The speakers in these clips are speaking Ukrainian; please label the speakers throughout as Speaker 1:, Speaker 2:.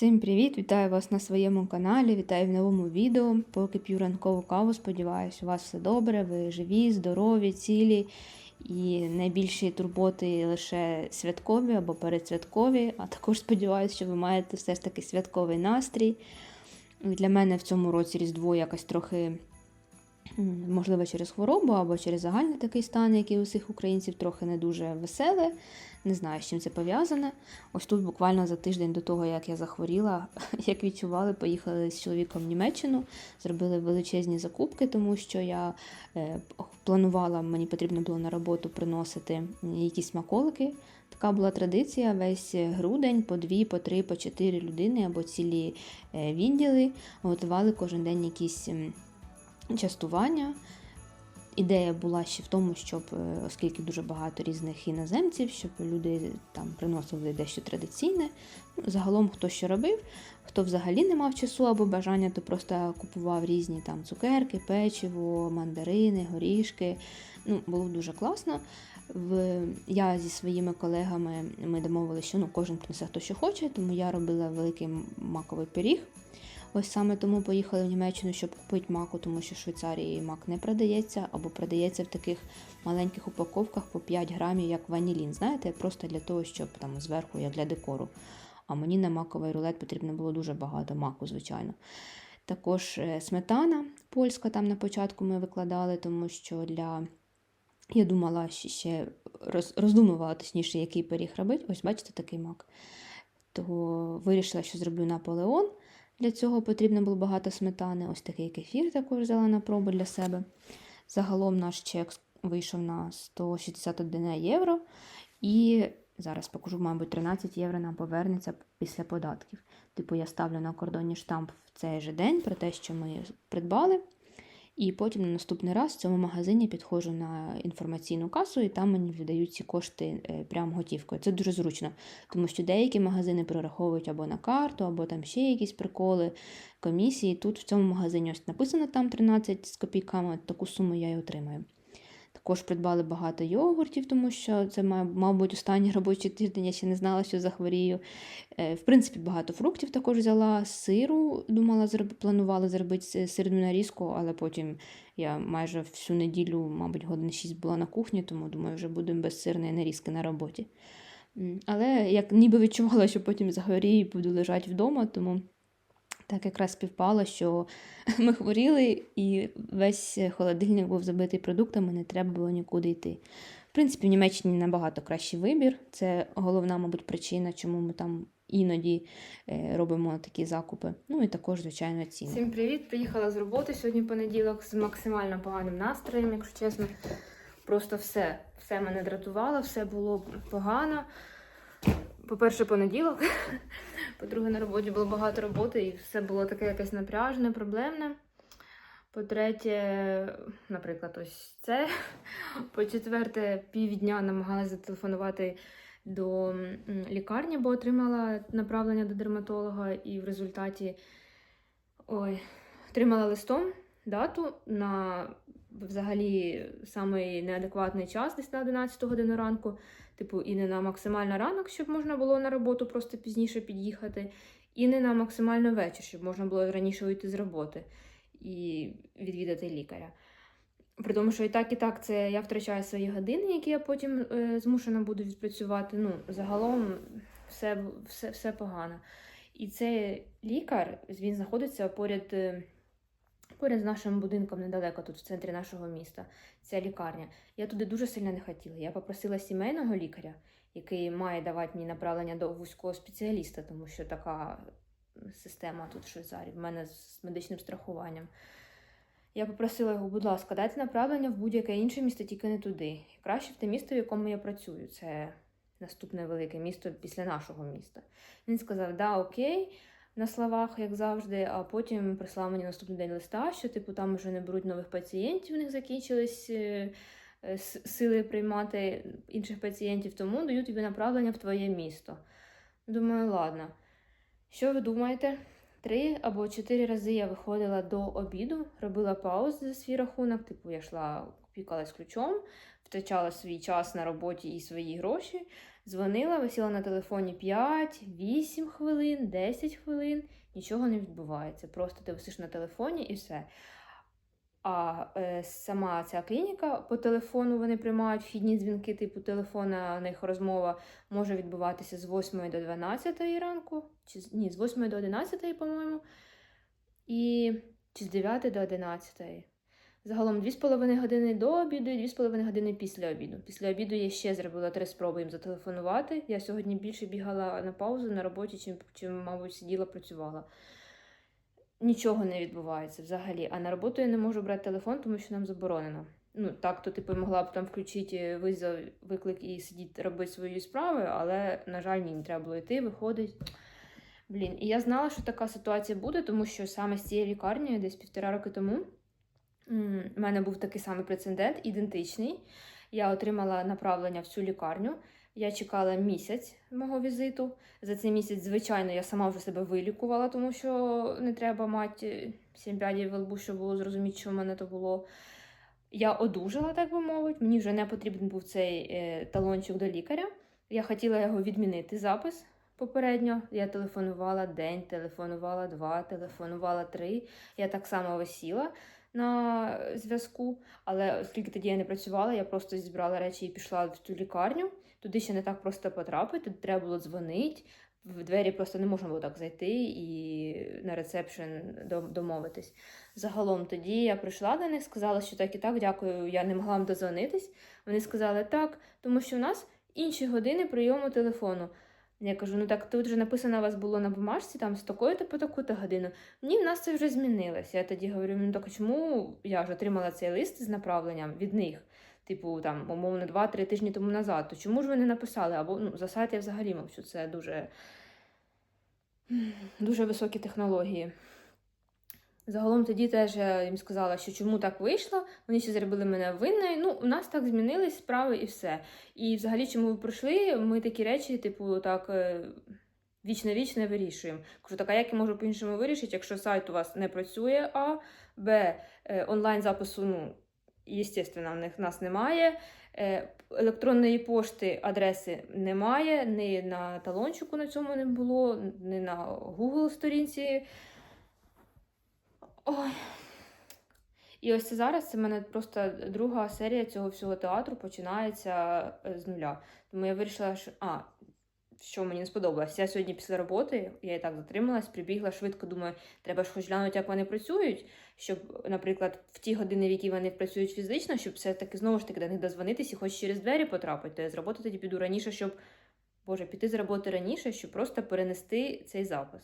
Speaker 1: Всім привіт! Вітаю вас на своєму каналі, вітаю в новому відео. Поки п'ю ранкову каву, сподіваюся, у вас все добре, ви живі, здорові, цілі. І найбільші турботи лише святкові або передсвяткові. А також сподіваюся, що ви маєте все ж таки святковий настрій. Для мене в цьому році Різдво якось трохи, можливо, через хворобу або через загальний такий стан, який у всіх українців трохи не дуже веселе. Не знаю, з чим це пов'язане. Ось тут буквально за тиждень до того, як я захворіла, як відчували, поїхали з чоловіком в Німеччину, зробили величезні закупки, тому що я е, планувала, мені потрібно було на роботу приносити якісь смаколики. Така була традиція весь грудень по дві, по три, по чотири людини або цілі е, відділи готували кожен день якісь частування. Ідея була ще в тому, щоб, е, оскільки дуже багато різних іноземців, щоб люди там приносили дещо традиційне. Ну, Загалом хто що робив, хто взагалі не мав часу або бажання, то просто купував різні там цукерки, печиво, мандарини, горішки. Ну, було дуже класно. В... Я зі своїми колегами ми домовилися, що ну, кожен принесе хто що хоче, тому я робила великий маковий пиріг. Ось саме тому поїхали в Німеччину, щоб купити маку, тому що в Швейцарії мак не продається, або продається в таких маленьких упаковках по 5 грамів, як ванілін. Знаєте, просто для того, щоб там зверху, як для декору. А мені на маковий рулет потрібно було дуже багато маку, звичайно. Також е, сметана польська там на початку ми викладали, тому що для. Я думала ще- ще роз, роздумувала точніше, який пиріг робити. Ось бачите такий мак. То вирішила, що зроблю Наполеон. Для цього потрібно було багато сметани. Ось такий кефір також взяла на пробу для себе. Загалом наш чек вийшов на 161 євро. І зараз покажу, мабуть, 13 євро нам повернеться після податків. Типу, я ставлю на кордоні штамп в цей же день про те, що ми придбали. І потім на наступний раз в цьому магазині підходжу на інформаційну касу, і там мені видають ці кошти е, прямо готівкою. Це дуже зручно, тому що деякі магазини прораховують або на карту, або там ще якісь приколи, комісії. Тут в цьому магазині ось написано там 13 з копійками, таку суму я й отримаю. Також придбали багато йогуртів, тому що це, мабуть, останній робочий тиждень, я ще не знала, що захворію. Е, В принципі, багато фруктів також взяла, сиру, думала, планувала зробити сирну нарізку, але потім я майже всю неділю, мабуть, годин 6 була на кухні, тому думаю, вже будемо без сирної нарізки на роботі. Але як ніби відчувала, що потім захворію і буду лежати вдома, тому так якраз співпало, що ми хворіли, і весь холодильник був забитий продуктами, не треба було нікуди йти. В принципі, в Німеччині набагато кращий вибір. Це головна, мабуть, причина, чому ми там іноді е, робимо такі закупи. Ну і також, звичайно, ціни. Всім привіт! Приїхала з роботи сьогодні понеділок з максимально поганим настроєм, якщо чесно. Просто все, все мене дратувало, все було погано. По-перше, понеділок. По-друге, на роботі було багато роботи, і все було таке якесь напряжне, проблемне. По-третє, наприклад, ось це. По-четверте, півдня намагалася зателефонувати до лікарні, бо отримала направлення до дерматолога, і в результаті ой, отримала листом дату на взагалі самий неадекватний час, десь на 11 годину ранку. Типу, і не на максимально ранок, щоб можна було на роботу просто пізніше під'їхати, і не на максимально вечір, щоб можна було раніше вийти з роботи і відвідати лікаря. При тому, що і так, і так, це я втрачаю свої години, які я потім е, змушена буду відпрацювати. Ну, загалом все, все, все погано. І цей лікар, він знаходиться поряд, е, поряд з нашим будинком недалеко, тут в центрі нашого міста. Ця лікарня. Я туди дуже сильно не хотіла. Я попросила сімейного лікаря, який має давати мені направлення до вузького спеціаліста, тому що така система тут в Швейцарії, в мене з медичним страхуванням. Я попросила його, будь ласка, дайте направлення в будь-яке інше місто, тільки не туди. Краще в те місто, в якому я працюю. Це наступне велике місто після нашого міста. Він сказав, да, окей, на словах, як завжди, а потім прислав мені наступний день листа, що типу там вже не беруть нових пацієнтів, у них закінчились е, е, сили приймати інших пацієнтів, тому дають тобі направлення в твоє місто. Думаю, ладно. Що ви думаєте? Три або чотири рази я виходила до обіду, робила паузи за свій рахунок, типу я йшла, пікалась ключом, втрачала свій час на роботі і свої гроші. Дзвонила, висіла на телефоні 5, 8 хвилин, 10 хвилин, нічого не відбувається. Просто ти висиш на телефоні і все. А е, сама ця клініка по телефону вони приймають вхідні дзвінки, типу телефона, у них розмова може відбуватися з 8 до 12 ранку, чи ні, з 8 до 11, по-моєму, і чи з 9 до 11. Загалом 2,5 години до обіду і 2,5 години після обіду. Після обіду я ще зробила три спроби їм зателефонувати. Я сьогодні більше бігала на паузу на роботі, чим, чим мабуть, сиділа, працювала. Нічого не відбувається взагалі. А на роботу я не можу брати телефон, тому що нам заборонено. Ну, так, то типу могла б там включити визов, виклик і сидіти робити свої справи, але, на жаль, ні, треба було йти, виходить. Блін, і я знала, що така ситуація буде, тому що саме з цією лікарнею, десь півтора роки тому, в мене був такий самий прецедент, ідентичний. Я отримала направлення в цю лікарню. Я чекала місяць мого візиту. За цей місяць, звичайно, я сама вже себе вилікувала, тому що не треба мати сім п'ядів в лбу, щоб було зрозуміти, що в мене то було. Я одужала, так би мовити. Мені вже не потрібен був цей е, талончик до лікаря. Я хотіла його відмінити запис попередньо. Я телефонувала день, телефонувала два, телефонувала три. Я так само висіла на зв'язку, але оскільки тоді я не працювала, я просто зібрала речі і пішла в цю лікарню. Туди ще не так просто потрапити, треба було дзвонити. В двері просто не можна було так зайти і на ресепшн домовитись. Загалом тоді я прийшла до них, сказала, що так і так, дякую, я не могла вам дозвонитись. Вони сказали так, тому що в нас інші години прийому телефону. Я кажу, ну так тут вже написано у вас було на бумажці, там з такої-то по таку-то годину. Ні, в нас це вже змінилося. Я тоді говорю, ну так чому я ж отримала цей лист з направленням від них, типу там, умовно, 2-3 тижні тому назад. То чому ж ви не написали? Або ну, за сайт я взагалі мовчу, це дуже, дуже високі технології. Загалом тоді теж я їм сказала, що чому так вийшло. Вони ще зробили мене винною. Ну, у нас так змінились справи і все. І взагалі, чому ви прийшли, ми такі речі, типу, так е, вічно-вічно вирішуємо. Кажу, так, а як я можу по-іншому вирішити, якщо сайт у вас не працює, а Б, е, онлайн-запису, ну, естественно, в них нас немає. Е, Електронної пошти адреси немає, ні на талончику на цьому не було, ні на Google сторінці. Ой. І ось це зараз це мене просто друга серія цього всього театру починається е, з нуля. Тому я вирішила, що а, що мені не сподобалось. Я сьогодні після роботи, я і так затрималась, прибігла швидко, думаю, треба ж хоч глянути, як вони працюють, щоб, наприклад, в ті години, в які вони працюють фізично, щоб все-таки знову ж таки до них дозвонитись і хоч через двері потрапити. То я з роботи тоді піду раніше, щоб, Боже, піти з роботи раніше, щоб просто перенести цей запис.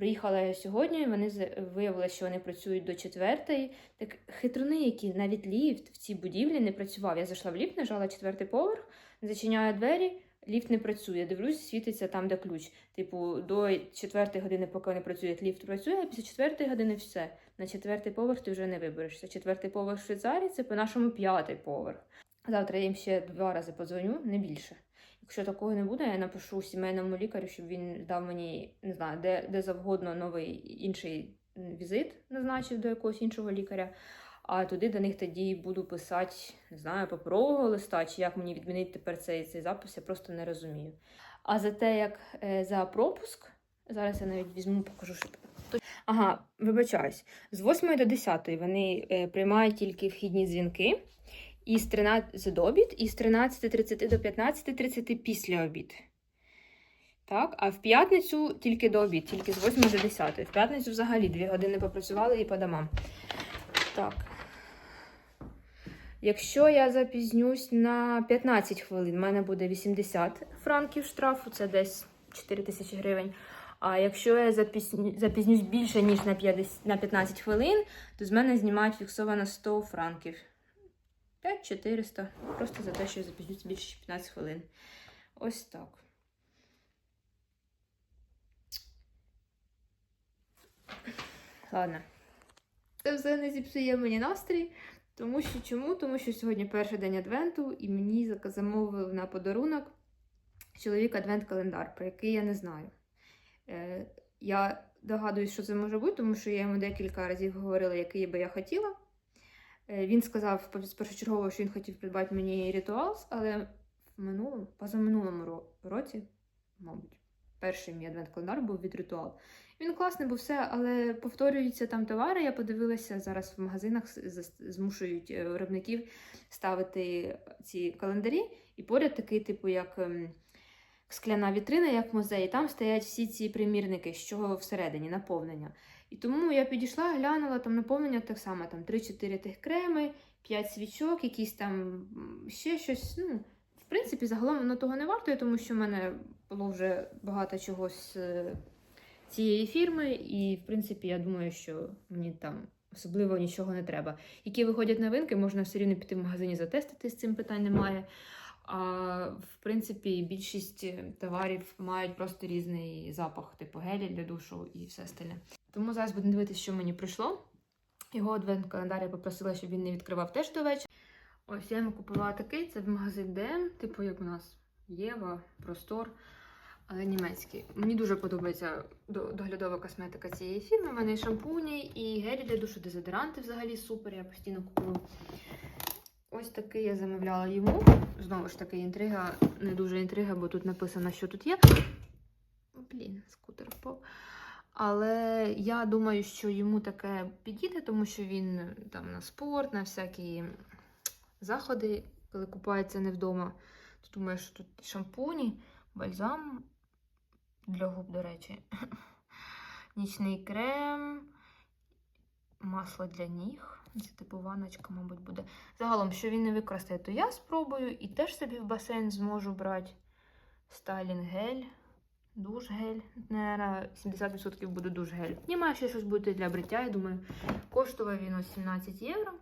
Speaker 1: Приїхала я сьогодні, вони виявилося, що вони працюють до четвертої. Так хитруни, які навіть ліфт в цій будівлі не працював. Я зайшла в ліфт, нажала четвертий поверх, зачиняю двері, ліфт не працює. Дивлюсь, світиться там, де ключ. Типу, до четвертої години, поки вони працюють, ліфт працює, а після четвертої години все. На четвертий поверх ти вже не виберешся. Четвертий поверх в Швейцарії це по-нашому п'ятий поверх. Завтра я їм ще два рази подзвоню, не більше. Якщо такого не буде, я напишу сімейному лікарю, щоб він дав мені не знаю, де, де завгодно новий інший візит, назначив до якогось іншого лікаря. А туди до них тоді буду писати, не знаю, паперового листа, чи як мені відмінити тепер цей, цей запис, я просто не розумію. А за те, як е, за пропуск, зараз я навіть візьму, покажу, що. Ага, вибачаюсь. З 8 до 10 вони е, приймають тільки вхідні дзвінки. І з 13 до обід, і з 13.30 до 15.30 після обід. Так, а в п'ятницю тільки до обід, тільки з 8 до 10. В п'ятницю взагалі 2 години попрацювали і по домам. Так. Якщо я запізнюсь на 15 хвилин, в мене буде 80 франків штрафу, це десь 4 тисячі гривень. А якщо я запізню, запізнюсь більше, ніж на 15 хвилин, то з мене знімають фіксовано 100 франків. 5400. Просто за те, що я запізнюсь більше ніж 15 хвилин. Ось так. Ладно. Це все не зіпсує мені настрій. Тому що чому? Тому що сьогодні перший день адвенту, і мені замовив на подарунок чоловік адвент-календар, про який я не знаю. Е, я догадуюсь, що це може бути, тому що я йому декілька разів говорила, який би я хотіла. Е, Він сказав першочергово, що він хотів придбати мені ритуалс, але в минулому, позаминулому році, мабуть, перший мій адвент-календар був від ритуал. Він класний був все, але повторюються там товари. Я подивилася зараз в магазинах змушують е, виробників ставити ці календарі, і поряд такий, типу, як ем, скляна вітрина, як музей. Там стоять всі ці примірники, що всередині, наповнення. І тому я підійшла, глянула там наповнення так само, там 3-4 тих креми, 5 свічок, якісь там ще щось. Ну, в принципі, загалом воно того не вартує, тому що в мене було вже багато чогось цієї фірми, і в принципі, я думаю, що мені там особливо нічого не треба. Які виходять новинки, можна все рівно піти в магазині затестити, з цим питань немає. А в принципі, більшість товарів мають просто різний запах, типу гелі для душу і все остальне. Тому зараз будемо дивитися, що мені прийшло. Його адвент календар я попросила, щоб він не відкривав теж до вечора. Ось я йому купувала такий, це в магазин ДМ, типу як у нас Єва, Простор, але німецький. Мені дуже подобається доглядова косметика цієї фірми. У мене і шампуні, і гелі для душу, дезодоранти взагалі супер, я постійно купую. Ось такий я замовляла йому. Знову ж таки, інтрига, не дуже інтрига, бо тут написано, що тут є. Блін, скутер впав. Але я думаю, що йому таке підійде, тому що він е, там на спорт, на всякі заходи, коли купається не вдома. То думаю, що тут шампуні, бальзам для губ, до речі, нічний крем, масло для ніг. Це типу ваночка, мабуть, буде. Загалом, що він не використає, то я спробую і теж собі в басейн зможу брати стайлінг гель. Душ гель. Наверно, 70% буде душ гель. Немає ще щось буде для бриття, я думаю. Коштував він ось 17 євро.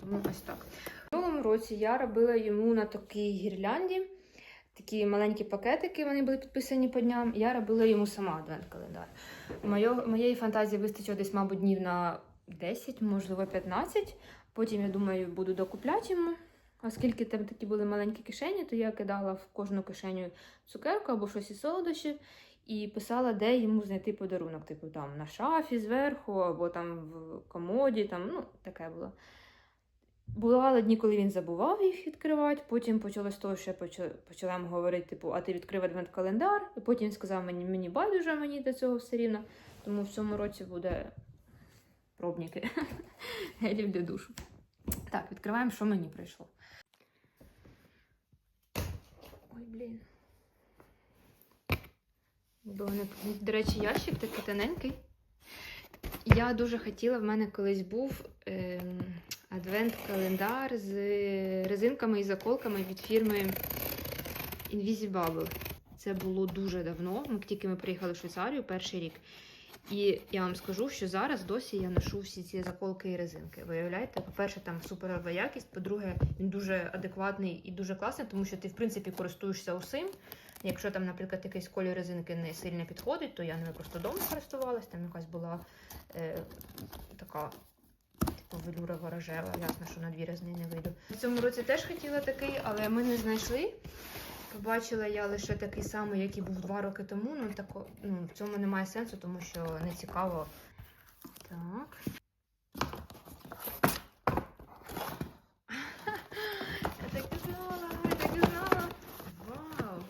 Speaker 1: Тому ось так. В минулому році я робила йому на такій гірлянді. Такі маленькі пакетики, вони були підписані по дням. Я робила йому сама адвент-календар. Моєї фантазії вистачило десь, мабуть, днів на 10, можливо, 15. Потім, я думаю, буду докупляти йому. Оскільки там такі були маленькі кишені, то я кидала в кожну кишеню цукерку або щось із солодощів і писала, де йому знайти подарунок. Типу там на шафі зверху, або там в комоді, там, ну, таке було. Бували дні, коли він забував їх відкривати. Потім почалось того, що я почала, йому говорити, типу, а ти відкрив адвент-календар. І потім він сказав мені, мені байдуже, мені до цього все рівно. Тому в цьому році буде пробники гелів для душу. Так, відкриваємо, що мені прийшло. Ой, блін. До речі, ящик такий тоненький. Я дуже хотіла, в мене колись був ем, адвент-календар з резинками і заколками від фірми Invisibubble. Це було дуже давно, ми тільки ми приїхали в Швейцарію перший рік. І я вам скажу, що зараз досі я ношу всі ці заколки і резинки. Виявляєте, по-перше, там суперова якість, по-друге, він дуже адекватний і дуже класний, тому що ти, в принципі, користуєшся усім. Якщо там, наприклад, якийсь колір резинки не сильно підходить, то я ними просто вдома користувалась. Там якась була е, така, типу, велюрова рожева. Ясно, що на дві рази не вийду. В цьому році теж хотіла такий, але ми не знайшли. Побачила я лише такий самий, який був два роки тому. Ну, тако, ну, в цьому немає сенсу, тому що не цікаво. Так. Я так і я так. Вау!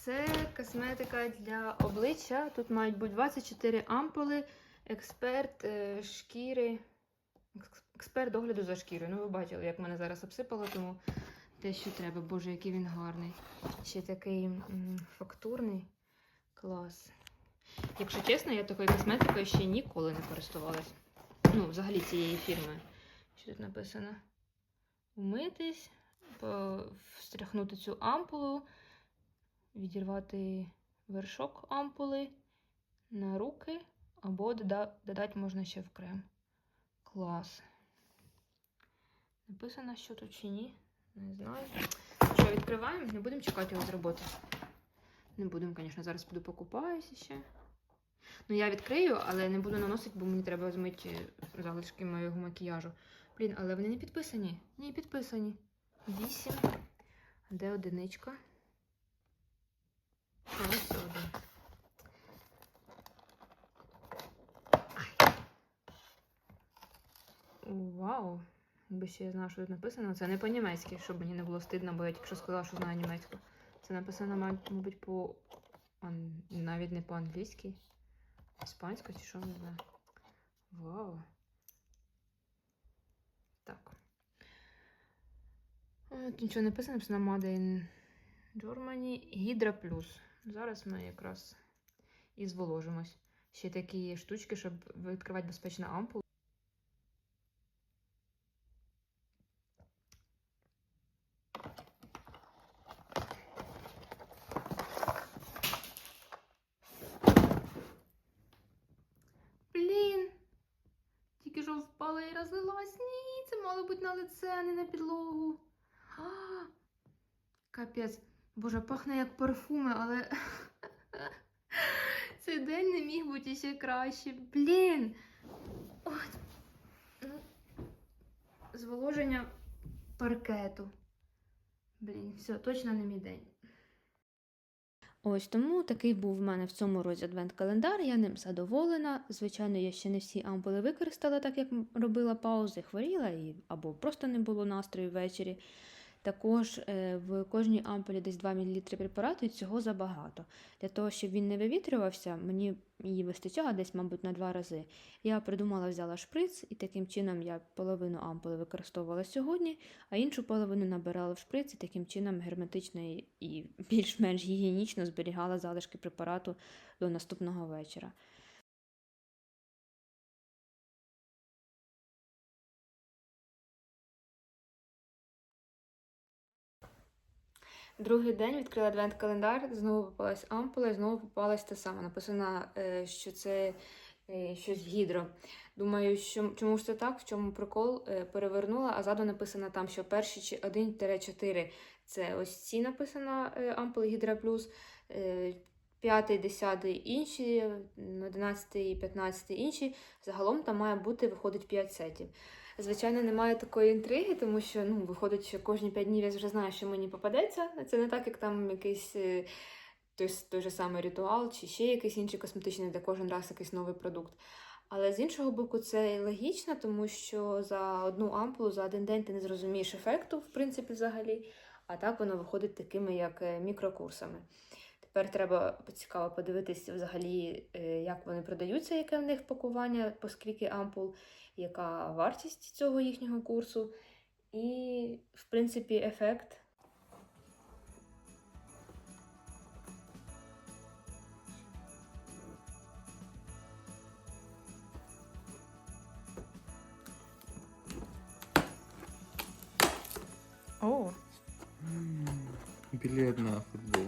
Speaker 1: Це косметика для обличчя. Тут мають бути 24 ампули. Експерт е, шкіри. Екс- Експерт догляду за шкірою. Ну, ви бачили, як мене зараз обсипало, тому те, що треба. Боже, який він гарний. Ще такий м, фактурний. Клас. Якщо чесно, я такою косметикою ще ніколи не користувалась. Ну, взагалі цієї фірми. Що тут написано? Умитись, по- встряхнути цю ампулу, відірвати вершок ампули на руки, або додати можна ще в крем. Клас. Написано, що тут чи ні. Не знаю. Що, відкриваємо? Не будемо чекати його з роботи. Не будемо, звісно, зараз піду покупаюся ще. Ну, я відкрию, але не буду наносити, бо мені треба змити залишки моєго макіяжу. Блін, але вони не підписані. Ні, підписані. Вісім. Де одиничка? А, ось один. Вау! Якби ще я знала, що тут написано. Це не по-німецьки, щоб мені не було стидно, бо я тільки що сказала, що знаю німецьку. Це написано, мабуть, по навіть не по-англійськи. Іспанською чи що не знаю. Вау. Так. Е, Тут нічого не написано, написано Made in Germany Hydra Plus. Зараз ми якраз і зволожимось. Ще такі штучки, щоб відкривати безпечно ампулу. Блін! Тільки що впала і розлилась. Ні, це мало бути на лице, а не на підлогу. А, Капець. Боже, пахне як парфуми, але цей день не міг бути ще краще. Блін. От. Ну, зволоження паркету. Блін, все, точно не мій день. Ось тому такий був в мене в цьому році адвент-календар, я ним задоволена. Звичайно, я ще не всі ампули використала, так як робила паузи, хворіла і, або просто не було настрою ввечері. Також е, в кожній ампулі десь 2 мл препарату і цього забагато. Для того, щоб він не вивітрювався, мені її вистачало десь, мабуть, на два рази. Я придумала, взяла шприц, і таким чином я половину ампули використовувала сьогодні, а іншу половину набирала в шприц і таким чином герметично і- і більш-менш гігієнічно зберігала залишки препарату до наступного вечора. Другий день відкрила адвент-календар, знову попалась ампула, і знову попалась те саме. Написано, е, що це е, щось гідро. Думаю, що чому ж це так? В чому прикол? Е, Перевернула, а ззаду написано там, що перші чи 1-4 це ось ці написано ампули Гідра Плюс. е, П'ятий, десятий інші, одинадцятий, п'ятнадцятий інші. Загалом там має бути, виходить 5 сетів. Звичайно, немає такої інтриги, тому що ну, виходить, що кожні 5 днів я вже знаю, що мені попадеться. Це не так, як там якийсь е, той, той же самий ритуал, чи ще якийсь інший косметичний, де кожен раз якийсь новий продукт. Але з іншого боку, це і логічно, тому що за одну ампулу за один день ти не зрозумієш ефекту, в принципі, взагалі. А так воно виходить такими, як е, мікрокурсами. Тепер треба цікаво подивитися взагалі, е, як вони продаються, яке в них пакування, по ампул, яка вартість цього їхнього курсу. І, в принципі, ефект. О,
Speaker 2: Билет на футбол.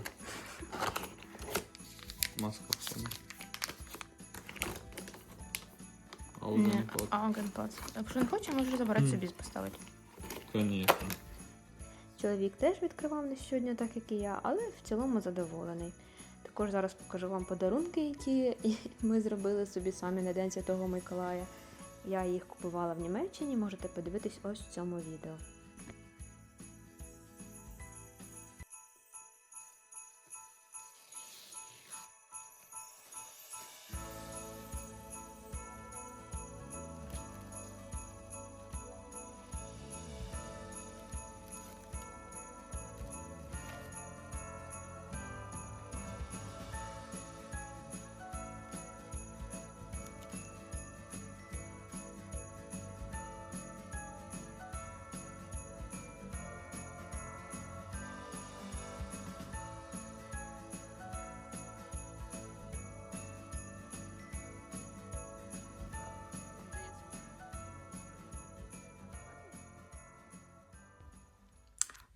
Speaker 2: Маска в штаны. Аугенпот.
Speaker 1: Аугенпац. Якщо не хоче, може забирати собі поставити.
Speaker 2: Звісно.
Speaker 1: Чоловік теж відкривав не щодня, так як і я, але в цілому задоволений. Також зараз покажу вам подарунки, які ми зробили собі самі на День Святого Миколая. Я їх купувала в Німеччині, можете подивитись ось в цьому відео.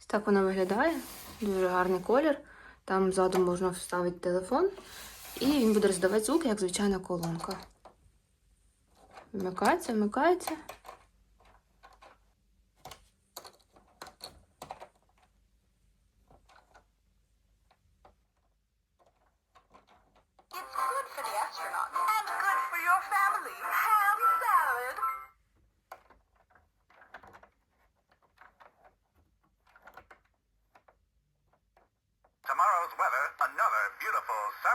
Speaker 1: Так вона виглядає. Дуже гарний колір. Там ззаду можна вставити телефон, і він буде роздавати звуки, як звичайна колонка. Вмикається, вмикається.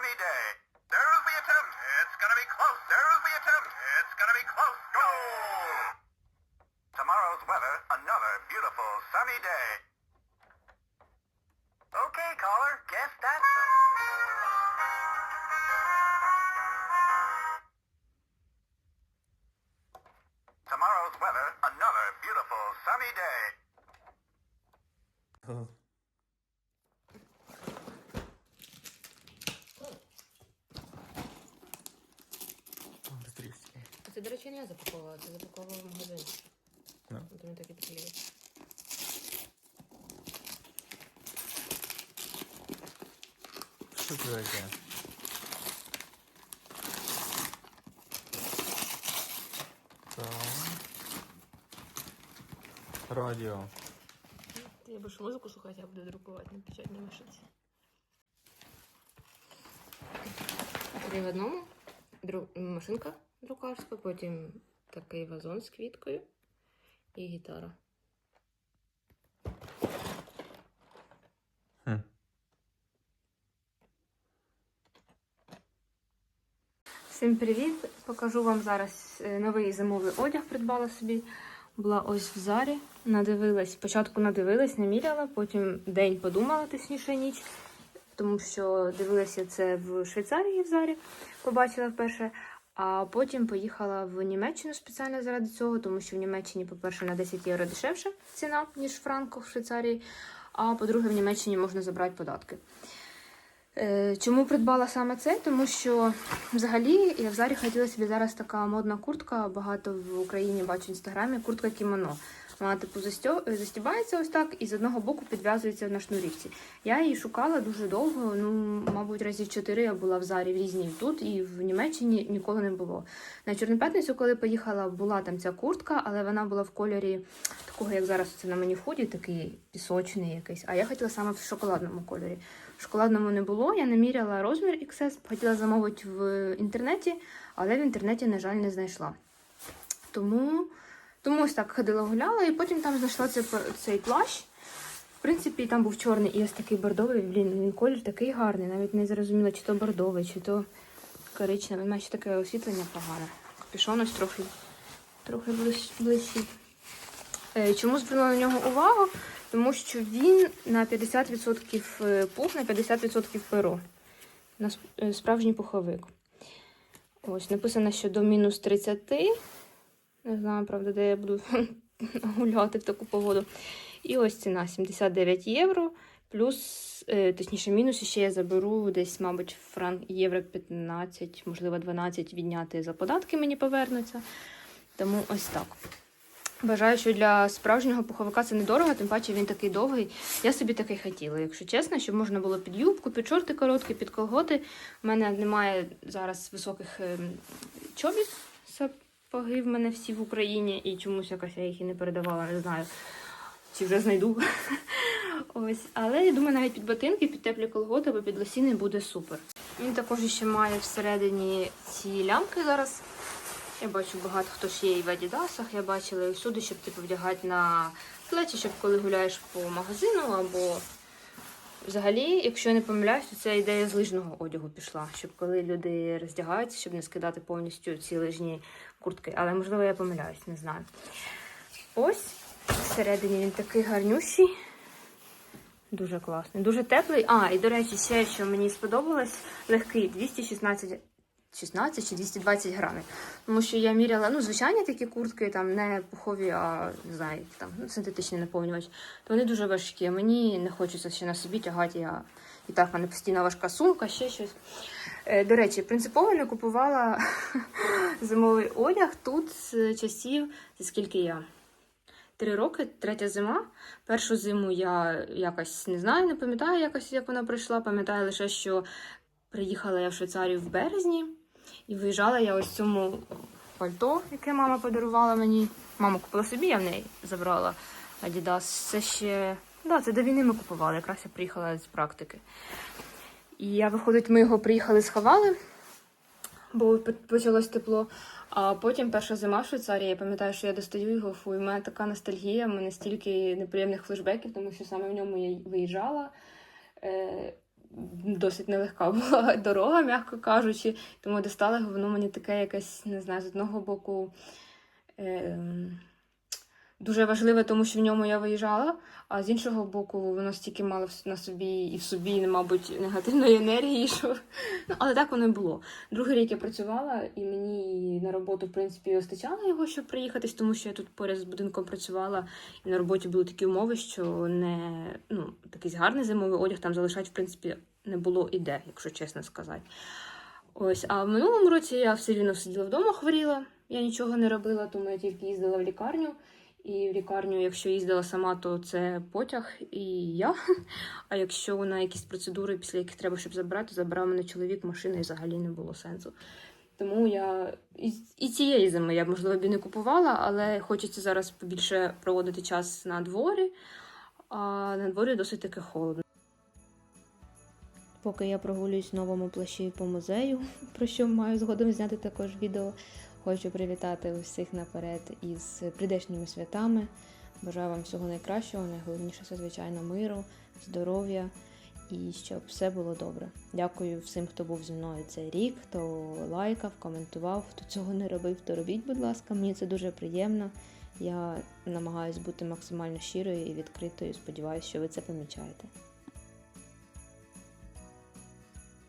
Speaker 3: Derby Day. There'll be attempt. It's gonna be close. There'll be attempt. It's gonna be close.
Speaker 4: Так.
Speaker 2: Радіо.
Speaker 4: Ти будеш музику слухати, я буду друкувати на печатній машинці. Три в одному. Дру... Машинка друкарська, потім такий вазон з квіткою і гітара.
Speaker 1: Всім привіт! Покажу вам зараз е, новий зимовий одяг. Придбала собі. Була ось в зарі, надивилась. Спочатку надивилась, не міряла, потім день подумала, точніше ніч, тому що дивилася це в Швейцарії в зарі, побачила вперше. А потім поїхала в Німеччину спеціально заради цього, тому що в Німеччині, по-перше, на 10 євро дешевша ціна, ніж в Франках в Швейцарії. А по-друге, в Німеччині можна забрати податки. Е, Чому придбала саме це? Тому що взагалі я в зарі хотіла собі зараз така модна куртка. Багато в Україні бачу в інстаграмі куртка кімоно. Вона типу е, застібається ось так і з одного боку підв'язується на шнурівці. Я її шукала дуже довго. Ну, мабуть, разів чотири я була в зарі в різній тут і в Німеччині ніколи не було. На Чорну п'ятницю, коли поїхала, була там ця куртка, але вона була в кольорі такого, як зараз це на мені в худі, такий пісочний якийсь. А я хотіла саме в шоколадному кольорі. Шоколадному не було, я не міряла розмір XS, хотіла замовити в інтернеті, але в інтернеті, на жаль, не знайшла. Тому, тому ось так ходила гуляла, і потім там знайшла цей, цей плащ. В принципі, там був чорний і ось такий бордовий. Блін, він колір такий гарний. Навіть не зрозуміла, чи то бордовий, чи то коричневий. Має ще таке освітлення погане. Капюшон ось трохи, трохи ближ- ближчий. Е, Чому звернула на нього увагу? Тому що він на 50% пух, на 50% перо. На е, справжній пуховик. Ось написано, що до мінус 30. Не знаю, правда, де я буду гуляти в таку погоду. І ось ціна 79 євро. Плюс, е, точніше, мінус ще я заберу десь, мабуть, франк євро 15, можливо, 12 відняти за податки мені повернуться. Тому ось так. Вважаю, що для справжнього пуховика це недорого, тим паче він такий довгий. Я собі такий хотіла, якщо чесно, щоб можна було під юбку, під шорти короткі, під колготи. У мене немає зараз високих ем, чобіт, сапоги в мене всі в Україні, і чомусь якось я їх і не передавала, не знаю. Чи вже знайду. Ось. Але я думаю, навіть під ботинки, під теплі колготи або під лосіни буде супер. Він також ще має всередині ці лямки зараз. Я бачу, багато хто ж є і в Адідасах, я бачила і всюди, щоб типу вдягати на плечі, щоб коли гуляєш по магазину, або взагалі, якщо я не помиляюсь, то ця ідея з лижного одягу пішла, щоб коли люди роздягаються, щоб не скидати повністю ці лижні куртки. Але можливо я помиляюсь, не знаю. Ось всередині він такий гарнющий. Дуже класний, дуже теплий. А, і до речі, ще що мені сподобалось, легкий 216 16 чи 220 грамів. Тому що я міряла, ну, звичайні такі куртки, там не пухові, а не знаю, там ну, синтетичний наповнювач, то вони дуже важкі. Мені не хочеться ще на собі тягати. Я і так в мене постійно важка сумка, ще щось. Е, До речі, принципово не купувала зимовий одяг тут з часів, скільки я. Три роки, третя зима. Першу зиму я якось не знаю, не пам'ятаю якось, як вона прийшла. Пам'ятаю лише, що приїхала я в Швейцарію в березні і виїжджала я ось цьому пальто, яке мама подарувала мені. Мама купила собі, я в неї забрала Adidas. Це ще. Да, це до війни ми купували, якраз я приїхала з практики. І я, виходить, ми його приїхали, сховали, бо почалось тепло. А потім перша зима в Швейцарії, я пам'ятаю, що я достаю його, фу, і в мене така ностальгія, в мене стільки неприємних флешбеків, тому що саме в ньому я виїжджала. Е, досить нелегка була дорога, м'яко кажучи, тому його, воно мені таке якесь, не знаю, з одного боку. Е, Дуже важливе, тому що в ньому я виїжджала, а з іншого боку, воно стільки мало на собі і в собі, мабуть, негативної енергії, що ну, але так воно і було. Другий рік я працювала, і мені на роботу, в принципі, вистачало його, щоб приїхатись, тому що я тут поряд з будинком працювала, і на роботі були такі умови, що не ну, такий гарний зимовий одяг там залишати, в принципі, не було іде, якщо чесно сказати. Ось, а в минулому році я все рівно сиділа вдома, хворіла.
Speaker 4: Я нічого не робила, тому я тільки їздила в лікарню. І в лікарню, якщо їздила сама, то це потяг і я. А якщо на якісь процедури, після яких треба, щоб забрати, забрав мене чоловік, машина і взагалі не було сенсу. Тому я і цієї зими я, можливо, б і не купувала, але хочеться зараз побільше проводити час на дворі, а на дворі досить таки холодно.
Speaker 1: Поки я прогулююсь в новому плащі по музею, про що маю згодом зняти також відео. Хочу привітати усіх наперед із прийдешніми святами. Бажаю вам всього найкращого, найголовніше це, звичайно, миру, здоров'я і щоб все було добре. Дякую всім, хто був зі мною цей рік, хто лайкав, коментував, хто цього не робив, то робіть, будь ласка. Мені це дуже приємно. Я намагаюсь бути максимально щирою і відкритою. Сподіваюся, що ви це помічаєте.